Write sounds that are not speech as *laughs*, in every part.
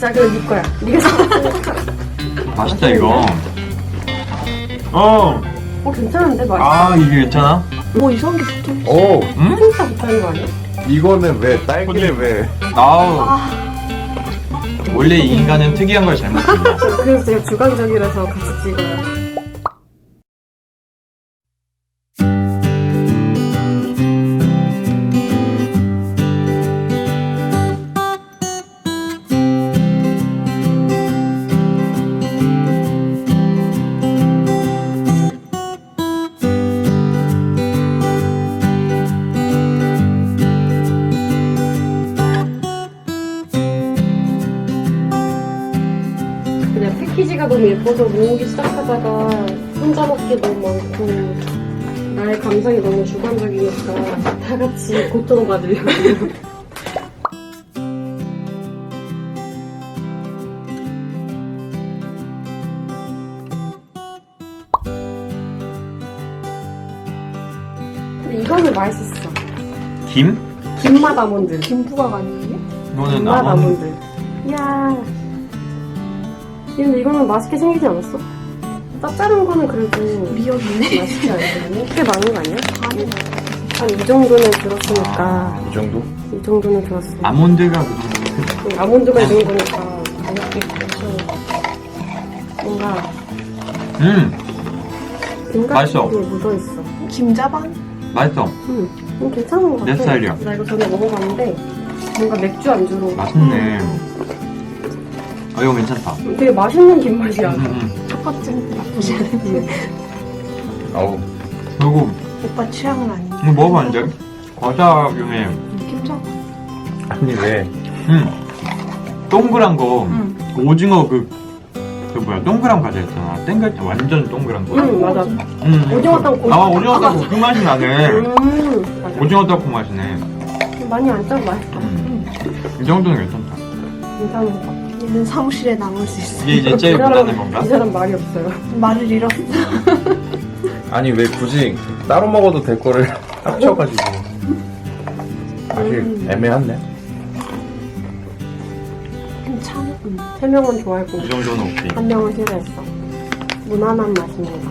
자, 그럼 네 거야. 네가 사. 맛있다 이거. 어. 어, 괜찮은데 맛있어. 아 이게 괜찮아? 뭐 이상한 게 붙어. 오 음? 진짜 못하는 거 아니야? 이거는 왜 딸기를 왜? 아우. 원래 이 인간은 특이한 걸 잘 먹습니다. *laughs* 그래서 제가 주관적이라서 같이 찍어요. 패키지가 너무 예뻐서 모으기 시작하다가 혼자 먹기 너무 많고 나의 감성이 너무 주관적이니까 다 같이 고통받으려고 근데 이거는 맛있었어 김? 김맛 아몬드 김부각 아니에요? 이거는 김맛 아몬드. 아몬드 이야 근데 이거는 맛있게 생기지 않았어? 짭짤한 거는 그래도 미역이네. 맛있지 않거든요? *laughs* 꽤 많은 거 아니야? 한 이 정도는 들었으니까 아. 이 정도? 이 정도는 들었어 아몬드가 그 정도. 응, 아몬드가 이 정도니까 가볍게 괜찮아 뭔가 음김 맛있어. 묻어있어 김자반? 맛있어. 응, 음, 괜찮은 거 같아 내 스타일이야. 나 이거 전에 먹어봤는데 뭔가 맥주 안주로 맛있네. 아 이거 괜찮다. 음, 되게 맛있는 김맛이야 음, 음. 첫 번째 나쁘지 않은. 음. 아우 그리고 오빠 취향은 아닌데. 이거 먹어봤는데 과자 중에 김자반. 아니 왜? 음 동그란 거 응. 그 오징어 그, 그 뭐야 동그란 과자 있잖아 땡글 때 완전 동그란 거. 응 맞아 음, 오징어 땅콩. 아 오징어 땅콩 그 맛이 나네. 음 맞아 오징어 땅콩 맛이네. 많이 안 짜도 맛있어 음. 이 정도는 괜찮다. 괜찮은 거 얘는 사무실에 남을 수 있어. 이게 이제 제일 무난한 건가? 이 사람 말이 없어요 말을 잃었어. *laughs* 아니 왜 굳이 따로 먹어도 될 거를 *laughs* 합쳐가지고 맛이 음. 애매한데? 괜찮아. 음, 세 명은 좋아했고 이 정도는 오케이. 한 명은 싫어했어 무난한 맛입니다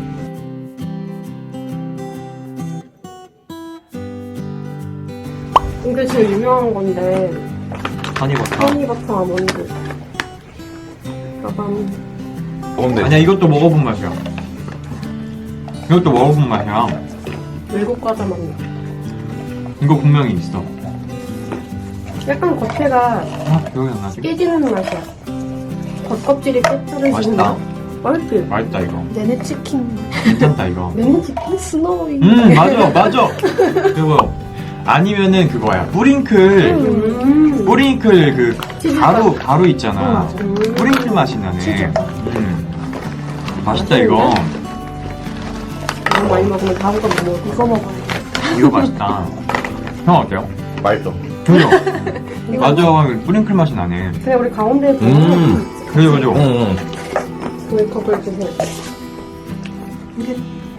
이게 제일 유명한 건데 허니버터. 허니버터 아몬드 가방 먹으면 아니야 이것도 먹어본 맛이야. 이것도 먹어본 맛이야. 일곱 과자 맛나 이거 분명히 있어. 약간 겉에가 아 기억이 안 나지? 깨지는 맛이야 겉껍질이 맛있다. 맛 맛있지? 맛있다 이거. 내내 치킨. 괜찮다 이거. *laughs* 메뉴치킨? 스노우이. 음 맞아 맞아. 그거 아니면은 그거야 뿌링클. 음. 뿌링클 그 치즈 가루 가루 있잖아. 음. 뿌링 클 맛이 나네. 치즈. 음. 맛있다 이거. 너무 많이 먹으면 다음가 못 먹어 이거 먹어야 돼. 이거 맛있다. 형 어때요? 맛있어. 그죠? *laughs* 맞아 뿌링클 맛이 나네. 그냥 우리 가운데에 음. 그죠 그죠. 응. 메이크업을 주세요 이게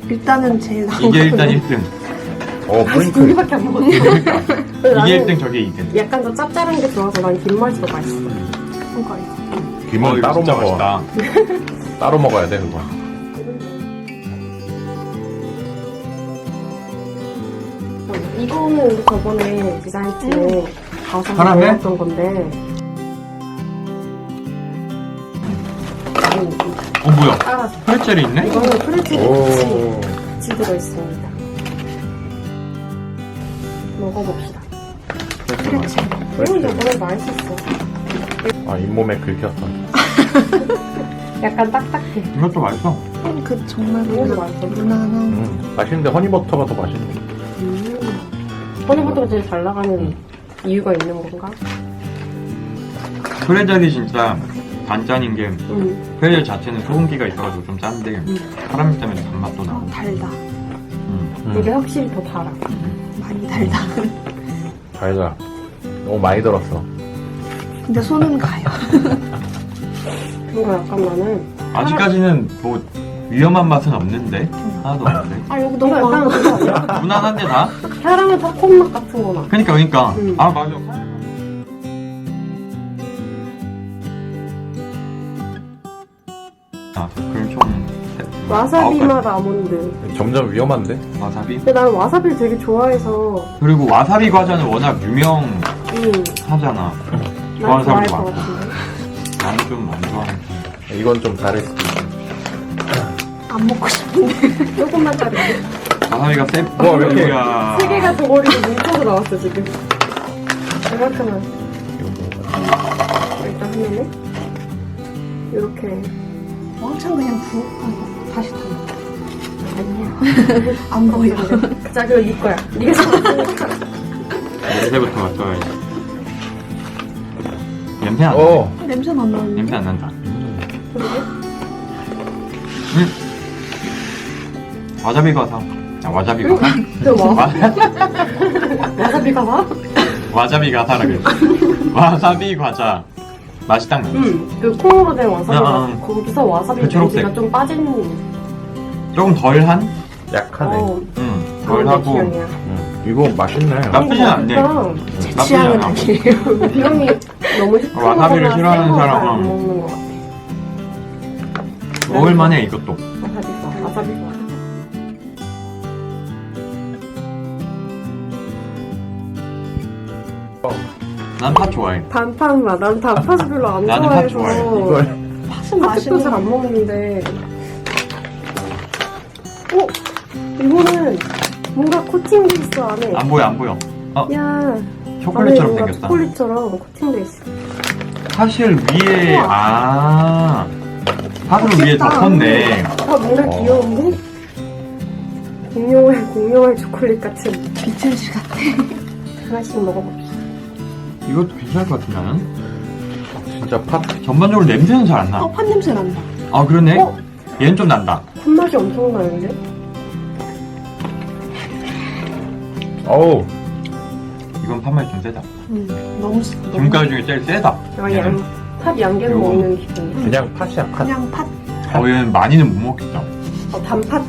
일단은 제일 나은 이게 일단 거거든요. 1등. 어 아직 프링클. 고기밖에 안 먹었어 그러니까 이게 나는 1등 저게 2등. 약간 더 짭짤한 게 좋아서 난 김맛이 더 맛있어 뭔가 이거. 김은 어, 이거 따로 먹어. 맛있다. *laughs* 따로 먹어야 돼 그거. 이거는 우리 저번에 디자인 팀에 가서 사람의? 먹었던 건데 어 뭐야? 따라서 프레첼이 있네? 이거는 프레첼이 같이, 오. 같이 들어있습니다 먹어봅시다 이건 저번에 맛있었어 아 잇몸에 긁혔어. *laughs* 약간 딱딱해 이것도 맛있어. 그 정말 무난- 맛있어 무난한. 음. 맛있는데 허니버터가 더 맛있네. 음. 허니버터가 제일 잘 나가는 이유가 있는 건가? 프레첼이 진짜 단짠인 게 음. 프레첼 자체는 소금기가 있어가지고 좀 짠데 음. 카라멜 때문에 단맛도 어, 나고. 달다. 음. 음. 이게 확실히 더 달아 많이 달다. 달다. 너무 많이 들었어. 근데 손은 가요. *laughs* 뭔가 약간 나는 아직까지는 뭐 위험한 맛은 없는데 하나도 없는데 아 여기 이거 너무 약간. 그거? *laughs* 무난한데 다? 캐러멜 팝콘 맛 같은 거나 그니까 그니까 음. 아 맞아 아, 그럼 총 와사비. 맛 아몬드. 점점 위험한데? 와사비. 근데 나는 와사비를 되게 좋아해서 그리고 와사비 과자는 워낙 유명하잖아. 음, 난 좋아하는 좋아할 사람도 것 많고. 같은데. 나는 좀 안 좋아하는 편. 이건 좀 다를 수도 있어. 안 먹고 싶은데. *laughs* 조금만 자르게. 와사비가 세. 와, 왜 이렇게- 야. 세 개가 덩어리로 뭉쳐서 나왔어 지금. 이만큼은 이건 뭐. 일단 하면은 이렇게 왕창 그냥 부어. 아, 다시 담아. 아니야. *laughs* 안 보여. 자 그럼 네 거야. 네가 잡았으니까. 냄새부터 맡아야지. 냄새 안 나. 어. 냄새 안 나는데. 냄새 안 난다. 그러게. 음. 와사비 *laughs* 과자. 아, 와사비 과자? 그 뭐? 와, 와사비가 봐? 와사비 과자라 그래. 와사비 과자. 맛이 딱 나. 응. 그 콩으로 된 와사비 아, 맛. 아. 거기서 와사비 그 초록색. 냄새가 좀 빠진. 조금 덜한? 약하네. 어, 응. 그런 덜하고. 음. 이거 맛있네. 나쁘진 않네. 제 나쁘지 취향은 않아. 아니에요. *laughs* 비염이 너무 시큼하거나 와사비를 싫어하는 센거 사람은 먹는 것 같아. 먹을만해, 이것도. 와사비가 와사비가. 난팥 좋아해. 단팥 맛. 난 단팥을 별로 안 나는 팥 좋아해서. 좋아해. 이걸 팥은 팥도 맛있는 잘안 먹는데. 어? 이거는 뭔가 코팅돼 있어 안에. 안 보여, 안 보여. 야, 안에 초콜릿처럼 뭔가 생겼다. 초콜릿처럼 코팅돼 있어. 사실 위에, 우와. 아. 팥을 위에 맛있다. 아 덮었네. 뭔가 어. 귀여운데? 공룡알 공룡알 초콜릿 같은 비틀즈 같아. 하나씩 먹어봅시다. 이것도 괜찮을 것 같은데, 나는? 진짜 팥. 전반적으로 냄새는 잘 안 나. 어, 팥 냄새 난다. 아, 그러네? 어? 얘는 좀 난다. 팥맛이 엄청 나는데? 어우. 이건 팥맛이 좀 세다. 음, 너무 쓰- 너무 지금까지 중에 제일 세다. 아, 양, 팥 양갱 요거. 먹는 기분. 그냥 팥이야, 팥. 그냥 팥. 어, 얘는 많이는 못 먹겠다. 어, 단팥,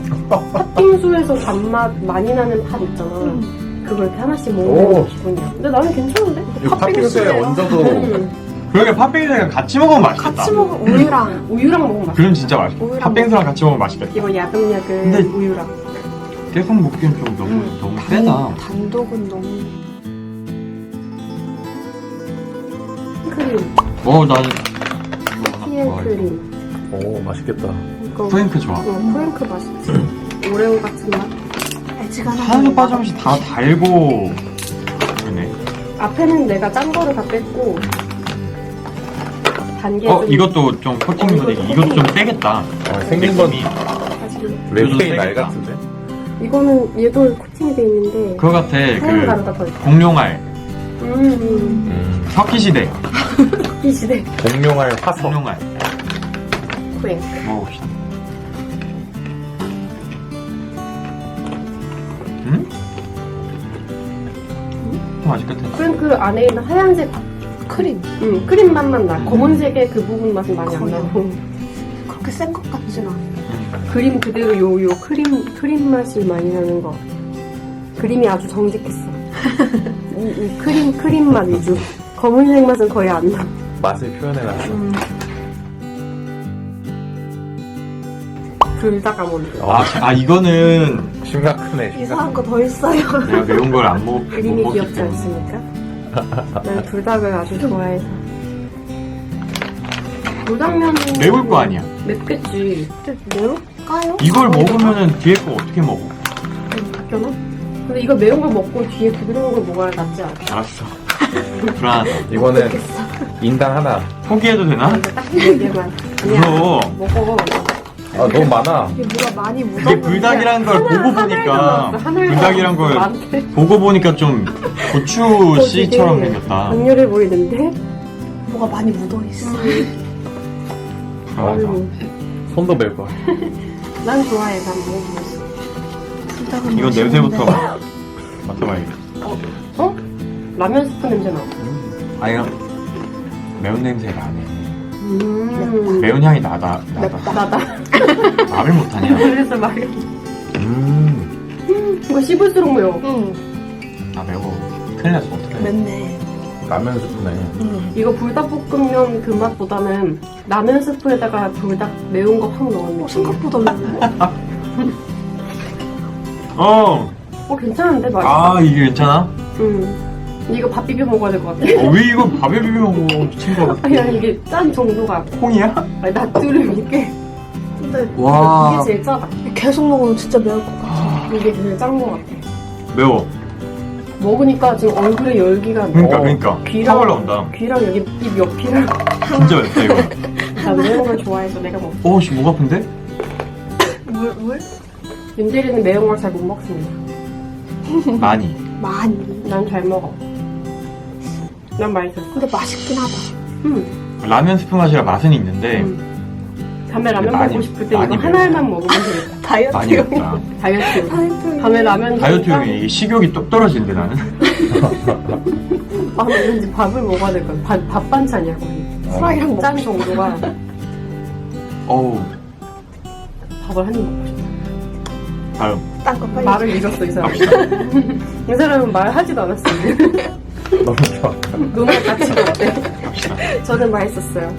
팥빙수에서 단맛 많이 나는 팥 있잖아. 음. 그걸 이렇게 하나씩 오. 먹는 기분이야. 근데 나는 괜찮은데? 이거 팥빙수에 얹어도 음, 그러게 팥빙수랑 같이 먹으면 맛있겠다. 같이 먹어. 우유랑. 우유랑 먹으면 맛있어. 그럼 진짜 맛있어. 우유랑 팥빙수랑 같이 먹으면 맛있겠다. 이거 야금야금 근데- 우유랑. 계속 먹기엔 좀 너무, 음. 너무 세다. 단독은 너무. 크림, 어, 나는 이거 하나 피엘 좋아해. 크림. 오, 맛있겠다. 이거 프랭크 좋아. 어, 프랭크 맛있지. 오레오 같은 맛. 애지간한. 하나도 빠짐없이 다 달고 그러네. 앞에는 내가 짠 거를 다 뺐고 단계 어, 좀 이것도 좀 코팅이 어, 되게 이것도 이것도 좀 세겠다. 아, 생긴 건 느낌이. 사실 웹페인 알 세겠다. 같은데? 이거는 얘도 코팅이 돼 있는데 그거 같아. 하얀 그 가루가 더 있어. 공룡알, 음, 음. 음. 석기시대 *laughs* 이 시대 공룡알 화석. 공룡알 프랭크. 먹어봅시다. 음? 음? 맛있겠다. 프랭크 안에 있는 하얀색 크림. 음, 크림 맛만 나. 음. 검은색의 그 부분 맛은 많이 안 거의 나고 그렇게 센 것 같진 않아. 그림 그대로 요 요 크림 크림 맛이 많이 나는 거. 그림이 아주 정직했어. *laughs* 이, 이 크림 크림 맛 위주. 검은색 맛은 거의 안 나. 맛을 표현해놨어. 음. 불닭 아몬드. 아, 아 이거는 심각하네, 심각. 이상한 거더 있어요. 내가 매운 걸 안 먹, 못 그림이 먹기 귀엽지 때문에. 않습니까? 난 불닭을 아주 좋아해서. 불닭면은 매울 거 아니야. 맵겠지. 매울까요? 이걸 먹으면은 뒤에 거 어떻게 먹어? 바뀌어나? 근데 이거 매운 걸 먹고 뒤에 부드러운 걸 먹어야 낫지 않아? 알았어. 불안하다. 이거는 인당 하나. 포기해도 되나? 근데 딱네 먹어. 아, 너무 많아. 이게 뭐가 많이 묻어. 그게 불닭이라는 걸 보고 보니까 불닭이란 걸 많대. 보고 보니까 좀 고추 씨처럼 생겼다. 강렬해 보이는데? 뭐가 많이 묻어 있어. 아, 맞아. 음, 손도 멜 거야. *laughs* 난 좋아해. 난 먹어보겠어. 불닭은 이건. 냄새부터 맡아봐야겠다. 어? 라면 스프 냄새 나. 아 이거 매운 냄새가 안 해. 음. 매운 향이 나다. 나다. 나다. *laughs* 말을 못하냐? *laughs* 그래서 말이야. 음. 이거 씹을수록 매워. 응, 아 매워. 큰일 났어 어떡해. 맵네. 라면 스프네. 응. 이거 불닭볶음면 그 맛보다는 라면 스프에다가 불닭 매운 거 확 넣은 어, 느낌. 생각보다 맵네. *laughs* 어. 어 괜찮은데 맛있어. 아 이게 괜찮아? 응. 이거 밥 비벼 먹어야 될 것 같아. 어, 왜 이거 밥에 비벼 먹어 같아. 그냥 이게 짠 정도가 콩이야? 아니 나트륨이 꽤 근데 와 이게 제일 짜다. 계속 먹으면 진짜 매울 것 같아. 이게 제일 짠 것 같아. 매워. 먹으니까 지금 얼굴에 열기가 그러니까 어. 그러니까 귀랑 턱 올라온다. 귀랑 여기 입 옆이랑 진짜 맵다 이거. 나 매운 걸 좋아해서 내가 먹. 어 씨 목 아픈데? 물, 물? 윤대리는 매운 걸 잘 못 먹습니다. 많이. 많이. 난 잘 먹어. 난 맛있었어. 근데 맛있긴 하다. 음. 라면 스프 맛이라 맛은 있는데 음. 밤에 라면 많이- 먹고 싶을 때 이거 많이 하나만 먹으면 되겠다. *laughs* 다이어트. 많이 맵다. 다이어트. 다이어트. 밤에 라면 다이어트용이 이게 식욕이 뚝 떨어지는데 나는. 밤에 왠지 밥을 먹어야 될 거야. 밥, 밥 반찬이야 거의. 프라이랑 먹고 짠 정도가 어우 밥을 한 입 먹고 싶어. 다음. 딴거 빨리. 말을 잃었어 이 사람. *laughs* 이 사람은 말하지도 않았어. *laughs* 너무 좋아. 눈에 가치가 없대. 저는 맛있었어요.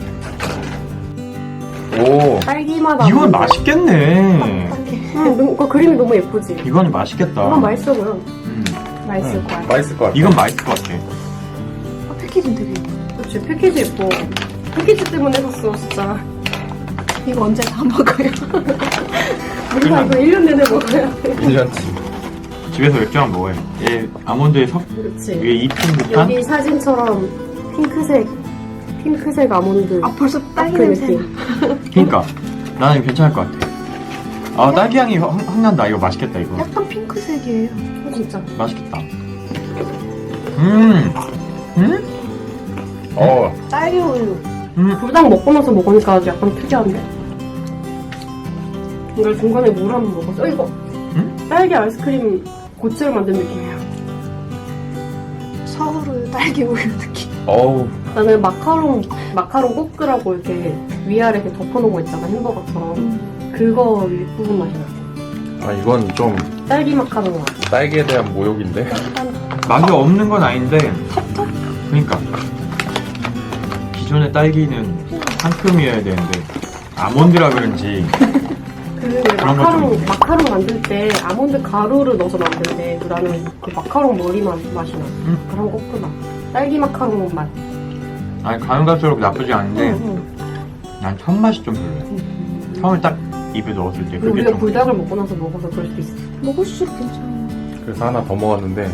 오. 딸기맛 이건 아몬드. 맛있겠네. 빨리. 응, 너무- 그 그림이 너무 예쁘지. 이건 맛있겠다. 이건 맛있어 보여. 음. 맛있을 응, 거야. 맛있을 것 같아. 이건 맛있을 것 같아. 아, 패키지는 되게 예뻐. 그렇지 패키지 예뻐. 패키지 때문에 샀어 진짜. 이거 언제 다 먹어요? *laughs* 우리가 이거 1년 내내 먹어야 돼. 1년치. 집에서 맥주 한 먹어요. 얘 아몬드에 석 그렇지. 위에 입힌 듯한 여기 사진처럼 핑크색 핑크색 아몬드 아, 벌써 딸기 그 냄새. 느낌. 그러니까 나는 괜찮을 것 같아. 아 딸기 향이 확, 확 난다. 이거 맛있겠다 이거. 약간 핑크색이에요. 어, 진짜. 맛있겠다. 음, 음, 어. 딸기 우유. 음. 불닭 먹고 나서 먹으니까 약간 특이한데. 이걸 중간에 물 한번 먹었어. 어, 이거 응? 딸기 아이스크림 고체를 만든 느낌이야. 서울의 딸기 우유 느낌. 어우. 나는 마카롱 마카롱 꼬끄라고 이렇게 위아래 이렇게 덮어놓은 거 있잖아 햄버거처럼. 음. 그거 윗부분 맛이 나. 아, 이건 좀 딸기 마카롱 맛. 딸기에 대한 모욕인데. 맛이 없는 건 아닌데. 그러니까 기존의 딸기는 상큼이어야 되는데 아몬드라 그런지 *laughs* 그거 마카롱 좀- 마카롱 만들 때 아몬드 가루를 넣어서 만드는데 나는 그 마카롱 머리 맛 맛이 나. 음. 그런 꼬끄나. 딸기 마카롱 맛. 아니 가면 갈수록 나쁘지 않은데 응, 난 첫 맛이 좀 별로야. 응. 처음에 딱 입에 넣었을 때 그게 우리가 좀 불닭을 먹고 나서 먹어서 그럴 수도 있어. 먹을수록 괜찮아. 그래서 하나 더 먹었는데.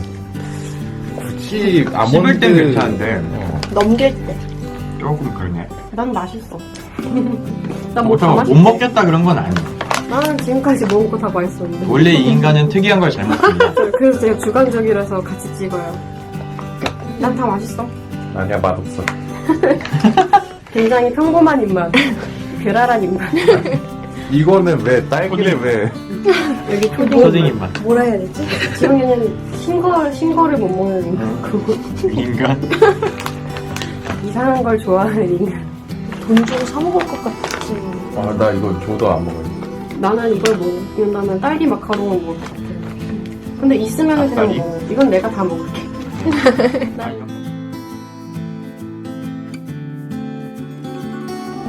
굳이 아몬드. 씹을 땐 괜찮은데 어. 넘길 때. 조금 그러네. 난 맛있어. 난 뭐 다 그렇다고 맛있어. 못 먹겠다 그런 건 아니야. 나는 지금까지 먹은 거 다 맛있었는데. 원래 이 인간은 특이한 걸 잘 먹습니다. *laughs* 그래서 제가 주관적이라서 같이 찍어요. 난 다 맛있어. 아니야, 맛없어. *laughs* 굉장히 평범한 입맛. 괴랄한 입맛. *laughs* 이거는 왜, 딸기를 왜. 여기 초딩 초딩 입맛. 뭐라 해야 되지? 지영이는 신거, 신거를 못 먹는 인간. 그거. 인간. 이상한 걸 좋아하는 인간. 돈 주고 사 먹을 것 같지. 아, 나 이거 줘도 안 먹어요. 나는 이걸 먹는다면 딸기 마카롱을 먹을 것 같아. 근데 있으면 은 그냥 닭다리? 먹어. 이건 내가 다 먹을게.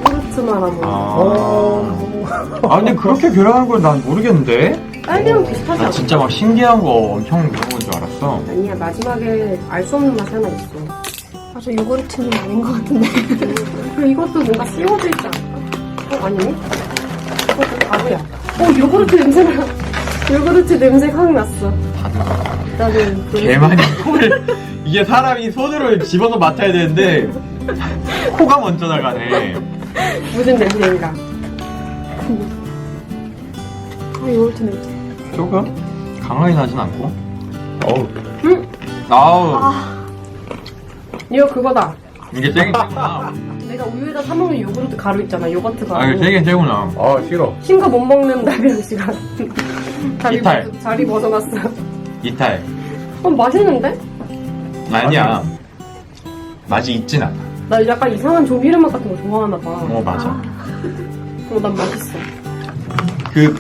요구르트 말하면 아. 아 근데 그렇게 괴로운 걸난 모르겠는데? 딸기랑 비슷하지 나 않아? 진짜 막 신기한 거 엄청 그런 건줄 알았어. 아니야 마지막에 알 수 없는 맛이 하나 있어. 맞아, 요구르트는 아닌 것 같은데. 그리고 이것도 뭔가 씌워져 있지 않을까? 어 아니네? 가루야. 어 요구르트 냄새나. 요구르트 냄새 확 났어. 나는 그 개많이 코를 이게 사람이 손으로 집어서 맡아야 되는데 코가 먼저 나가네. 무슨 냄새인가? 아, 요구르트 냄새. 조금 강하게 나진 않고. 어우. 아우 아, 이거 그거다. 이게 세구나. 내가 우유에다 사 먹는 요구르트 가루 있잖아. 요거트 가루. 아 이게 세긴 세구나. 아, 싫어. 신거못 먹는 나경 씨가 자리, 이탈. 벗- 자리 벗어났어. 이탈. 어 맛있는데? 아니야. 맛이 있진 않아. 나 약간 이상한 조미료 맛 같은 거 좋아하나 봐. 어 맞아. 어, 난 맛있어. 그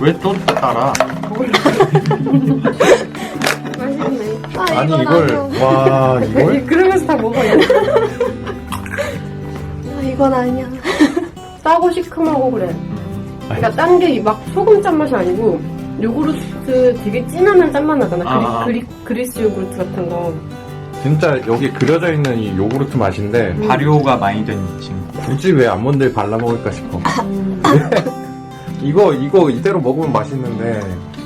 왜 또 따라? *laughs* 맛있네. 아, 아니 이걸. 와 *laughs* 이걸 그러면서 다 먹어요. 아, 이건 아니야. 싸고 시큼하고 그래. 그러니까 딴 게 막 소금 짠맛이 아니고 요구르트 되게 진하면 짠맛 나잖아. 아. 그리, 그리, 그리스 요구르트 같은 거. 진짜 여기 그려져 있는 이 요구르트 맛인데 발효가 많이 된 친구. 굳이 왜 아몬드를 발라 먹을까 싶어. 음, *laughs* 이거 이거 이대로 먹으면 맛있는데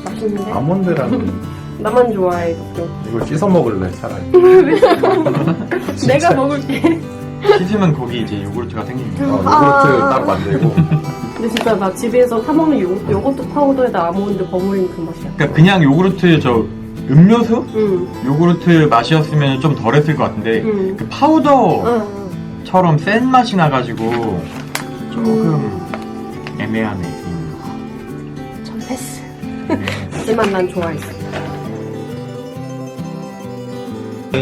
맛있는데? 아몬드라는 나만 좋아해, 이거. 이걸 씻어 먹을래 차라리. *laughs* 내가 먹을게. 씻으면 거기 이제 요구르트가 생깁니다. 어, 요구르트 아. 따로 만들고 근데 진짜 나 집에서 사 먹는 요, 요거트 파우더에다 아몬드 버무린 그 맛이야. 그러니까 그냥 요구르트 저 음료수? 응, 요구르트 맛이었으면 좀 덜했을 것 같은데 응. 그 파우더처럼 응. 센 맛이 나가지고 조금 애매하네. 전 패스. 하지만 난 좋아했어.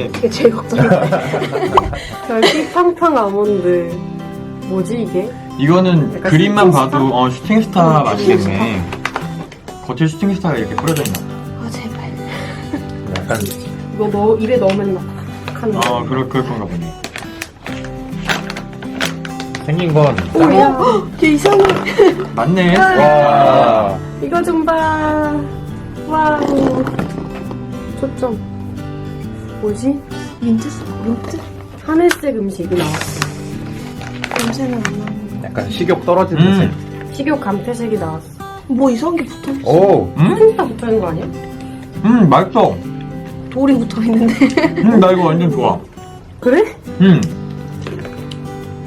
이게 제일 걱정인데. 별빛 *laughs* 팡팡 아몬드. 뭐지, 이게? 이거는 약간 그림만 슈팅스타? 봐도 어 슈팅스타 응, 맛이겠네. 겉에 슈팅스타가 이렇게 뿌려져 있나 봐. 아, 제발. 약간 이거 넣, 입에 넣으면 막 하는 거. 어 그럴 그럴 건가 보네. 생긴 건 뭐야? 걔 이상해. 맞네. 와 이거 좀 봐. 와우. 초점. 뭐지? 민트, 소- 민트? 하늘색 음식이 나왔어. 냄새는 안 나는데. 약간 식욕 떨어지는 음. 색. 식욕 감퇴색이 나왔어. 뭐 이상한 게 붙어 있어. 오 음? 진짜 붙어 있는 거 아니야? 음 맛있어. 돌이 붙어 있는데. 음 나 이거 완전 좋아. 그래? 음.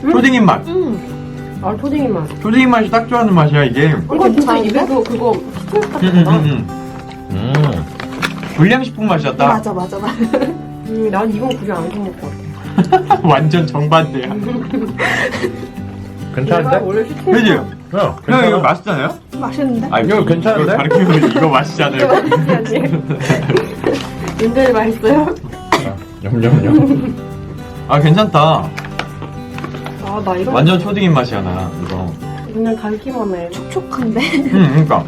음? 초딩인 맛. 응. 아, 토딩이 맛. 초딩인 맛이 딱 좋아하는 맛이야 이게. 음, 이거 진짜 괜찮은데? 입에도 그거 스트레스 음, 같다. 음, 음. 음. 불량식품 맛이었다. 맞아, 맞아, 맞아. 음, 난 이건 그게 안 사먹을 것 같아. *laughs* 완전 정반대야. *laughs* 괜찮은데? 원래 슈팅 그지? 어, 형 괜찮아. 이거 맛있잖아요? 맛있는데? 아 이거 괜찮은데? 가르치면 이거 맛있잖아요. 맛있지 *laughs* 윤대리 맛있어요? 염염염. 아 괜찮다. 아, 나 이런 완전 초딩인 맛이야 나 이거. 그냥 달기만 해. 촉촉한데? 음, 그러니까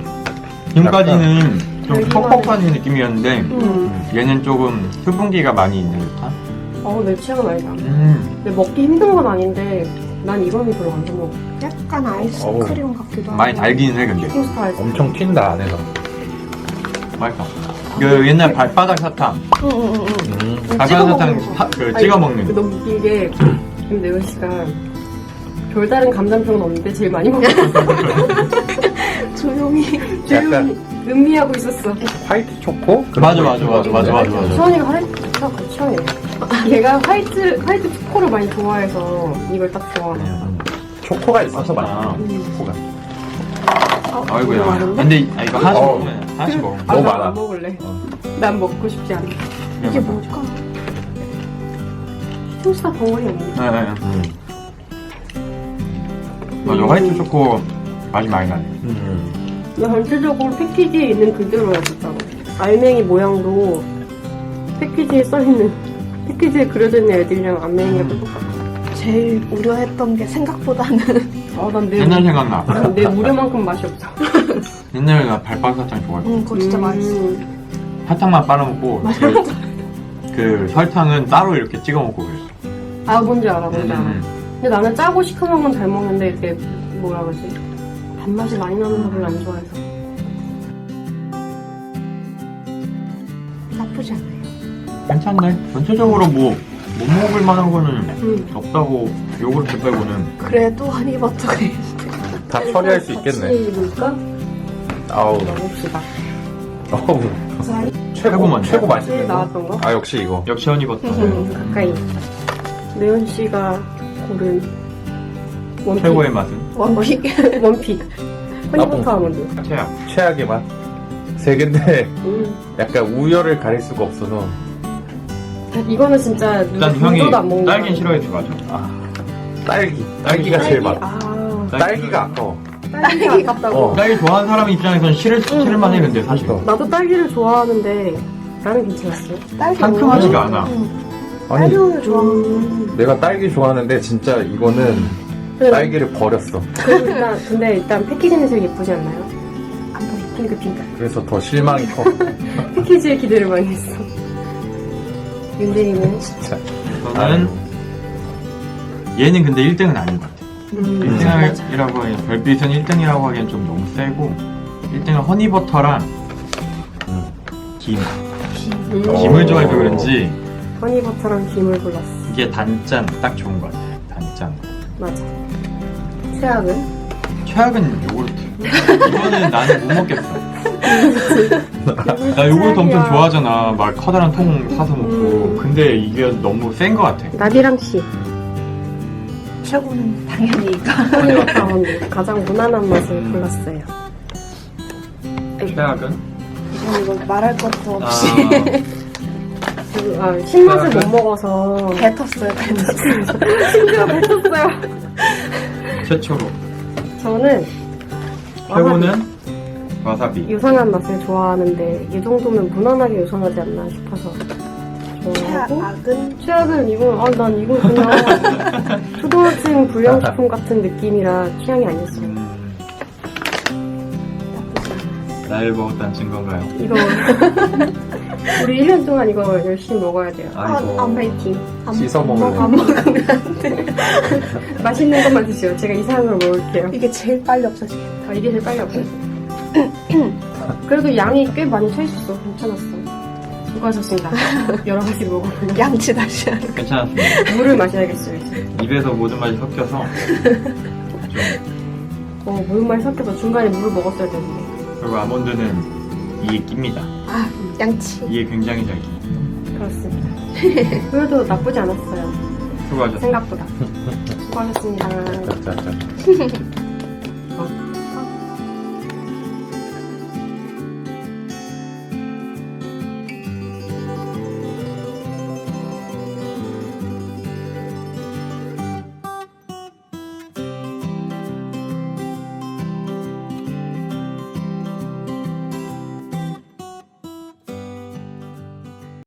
지금까지는 좀 달기만 퍽퍽한 느낌이었는데 음. 얘는 조금 수분기가 많이 있는 듯한. 어, 내 취향은 아니다. 음, 근데 먹기 힘든 건 아닌데 난 이거는 별로 안 사먹어. 약간 아이스크림 같기도 하고. 많이 달기는 해 근데. 스타일. 엄청 튄다 안에서. 맛있어. 그 옛날 발바닥 사탕, 응, 응, 응, 응. 음. 발바닥 먹는 사탕. 사- 그 찍어 먹는 거. 너무 웃긴 게 김대훈 씨가 별다른 감정표는 없는데 제일 많이 먹었어. *laughs* *laughs* 조용히. 조용히 음미하고 있었어. 화이트 초코? 그런 맞아 거 맞아 있는 맞아 거 맞아 같은데? 맞아 맞아. 수원이가 화이트가 같이 취향해. *laughs* 얘가 화이트 화이트 초코를 많이 좋아해서 이걸 딱 좋아하네. 음. 초코가 있어서 아. 맛있어. 음. 초코가. 어, 아이고야. 근데 아, 이거 하나씩 어. 먹으면 하나씩 먹으면. 아, 너무 나 많아. 안 먹을래. 어. 난 먹고 싶지 않아. 이게 뭘까? 슈팅스타 덩어리 없네. 네, 네. 음. 맞아 화이트 초코 맛이 많이 나네. 음. 나 전체적으로 패키지에 있는 그대로야 진짜로. 알맹이 모양도 패키지에 써있는 패키지에 그려져 있는 애들이랑 알맹이가 음. 똑같아. 제일 우려했던 게 생각보다는 *laughs* 아난내 옛날 생각나. 내 무료만큼 맛이 없어. *laughs* 옛날에 나 발바닥 사탕 좋아했어. 응, 그거 진짜 음. 맛있어. 사탕만 빨아먹고 *laughs* 그, 그 설탕은 따로 이렇게 찍어 먹고 그랬어. 아 뭔지 알아 뭔지 알아. 음, 근데 나는 짜고 시큼한 건 잘 먹는데 이렇게 뭐라 그러지? 단맛이 많이 나는 거 별로 안 좋아해서. 나쁘지 않아요. 음. 괜찮네. 전체적으로 뭐 못 먹을 만한 거는 음. 없다고 요구르트 빼고는. 그래도 허니버터가 다 처리할 수 있겠네. 같이? 아우. 먹읍시다. 어우. 최고 최고만. 최고 맛있는 거. 나왔던 거? 아 역시 이거. 역시 허니버터. 음, 가까이. 매운 씨가 고른 원픽. 최고의 맛은 원픽. *laughs* 원픽. 허니버터 아몬드. 최악. 최악의 맛. 세 개인데 음. 약간 우열을 가릴 수가 없어서. 이거는 진짜 누구 일단 형이 도안 먹는 딸긴 거야. 싫어해서 맞아. 아 딸기. 딸기가 제일 맛. 아, 딸기가 아까워. 딸기가 아깝다고. 어. 딸기 좋아하는 사람 입장에선 싫을, 싫을만 해, 근데 사실. 나도 딸기를 좋아하는데 나는 괜찮았어. 딸기 상큼하지가 않아. 응. 아니 딸기 음. 내가 딸기 좋아하는데 진짜 이거는 그래, 딸기를 버렸어. 일단 근데 일단 패키지는 제일 예쁘지 않나요? 안 보이. 핑크 핑크. 그래서 더 실망이 커. *laughs* 패키지에 기대를 많이 했어. 윤대리는 진짜. 저는 얘는 근데 1등은 아닌 것 같아. 음, 1등이라고 하기엔 별빛은 1등이라고 하기엔 좀 너무 세고 1등은 허니버터랑 음. 김. 음. 김을 좋아해서 그런지 허니버터랑 김을 골랐어. 이게 단짠 딱 좋은 것 같아. 단짠. 맞아. 최악은? 최악은 요구르트. 이거는 나는 못 먹겠어. 나 요구르트 엄청. 좋아하잖아. 막 커다란 통 사서 먹고. 음. 근데 이게 너무 센것 같아. 나비랑 씨. 최고는 당연히 이거. 허니버터 아몬드. 가장 무난한 맛을 골랐어요. 최악은? 저 이거 말할 것도 없이 그, 아, 신맛을 최악은? 못 먹어서 뱉었어요, 뱉었어요. 심지어 뱉었어요. 최초로. 저는 최고는 와사비. 유상한 맛을 좋아하는데 이 정도면 무난하게 유상하지 않나 싶어서 좋아하고 최악은 최악은 이거 아난 이거 그냥 *laughs* 초등학생 불량식품 같은 느낌이라 취향이 아니었어요. 나를 먹었다는 증거인가요? 이거 *laughs* 우리 1년 동안 이거 열심히 먹어야 돼요 아이고. 안 파이팅 안 씻어 먹- 먹을래? 안 먹으면 안 돼 *laughs* 맛있는 것만 드시오 제가 이상한 걸 먹을게요 이게 제일 빨리 없어지겠다. 아 이게 제일 빨리 없어요 *clears throat* 그래도 양이 꽤 많이 차 있었어 괜찮았어 수고하셨습니다 여러 가지 먹어보려 *laughs* 양치 다시 하는. 괜찮았습니다. 물을 마셔야겠어요 이제 입에서 모든 맛이 섞여서 좀 어, 물만 섞여서 중간에 물을 먹었어야 되는데. 그리고 아몬드는 이에 낍니다. 아, 양치. 이에 굉장히 잘 낍니다. 그렇습니다. *laughs* 그래도 나쁘지 않았어요. *laughs* 수고하셨습니다. 생각보다. 수고하셨습니다. 어?